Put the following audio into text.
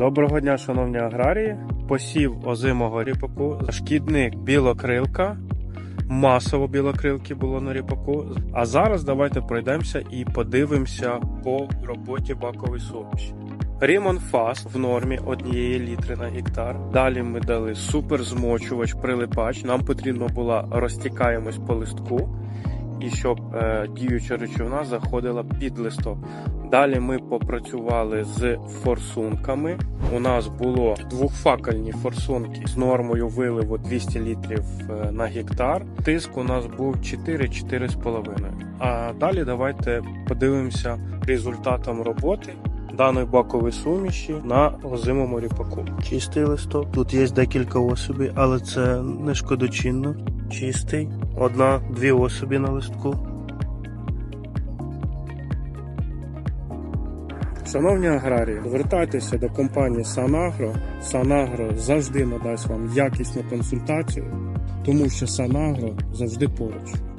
Доброго дня, шановні аграрії. Посів озимого ріпаку, шкідник білокрилка. Масово білокрилки було на ріпаку. А зараз давайте пройдемося і подивимося по роботі бакової суміші. Рімон Фас в нормі однієї літри на гектар. Далі ми дали суперзмочувач, прилипач. Нам потрібно була розтікаємось по листку, і щоб е, діюча речовина заходила під листок. Далі ми попрацювали з форсунками. У нас було двохфакельні форсунки з нормою виливу 200 літрів е, на гектар. Тиск у нас був 4-4,5. А далі давайте подивимося результатом роботи даної бакової суміші на озимому ріпаку. Чистий листок. Тут є декілька особей, але це не шкодочинно. Чистий. Одна-дві особі на листку. Шановні аграрії, звертайтеся до компанії Санагро. Санагро завжди надасть вам якісну консультацію, тому що Санагро завжди поруч.